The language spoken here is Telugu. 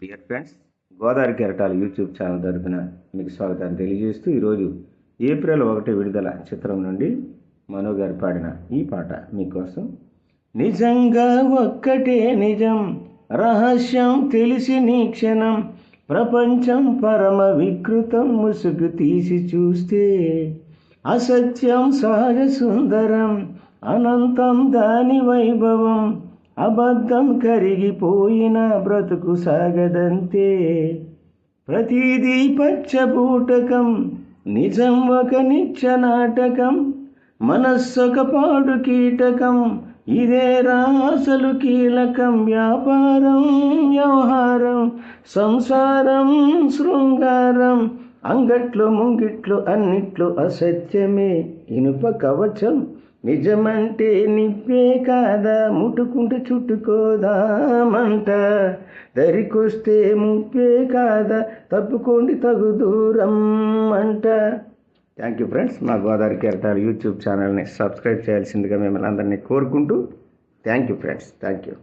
డియర్ ఫ్రెండ్స్ గోదావరి కెరటాల యూట్యూబ్ ఛానల్ తరపున మీకు స్వాగతాన్ని తెలియజేస్తూ ఈరోజు ఏప్రిల్ ఒకటి విడుదల చిత్రం నుండి మనో గారు పాడిన ఈ పాట మీకోసం. నిజంగా ఒక్కటే నిజం రహస్యం తెలిసి నీ క్షణం ప్రపంచం పరమ వికృతం ముసుగు తీసి చూస్తే. అసత్యం సహజ సుందరం అనంతం దాని వైభవం అబద్ధం కరిగిపోయిన బ్రతుకు సాగదంతే. ప్రతిదీ పచ్చబూటకం నిజం ఒక నిత్య నాటకం మనస్సొక పాడు కీటకం ఇదే రాసలు కీలకం వ్యాపారం వ్యవహారం సంసారం శృంగారం అంగట్లు ముంగిట్లు అన్నిట్లు అసత్యమే. ఇనుప కవచం నిజమంటే నిప్పే కాదా ముట్టుకుంటూ చుట్టుకోదామంట. దరికొస్తే ముప్పే కాదా తప్పుకోండి తగు దూరం అంట థ్యాంక్ యూ ఫ్రెండ్స్ మా గోదావరి కెరటాలు యూట్యూబ్ ఛానల్ని సబ్స్క్రైబ్ చేయాల్సిందిగా మిమ్మల్ని అందరినీ కోరుకుంటూ. Thank you friends thank you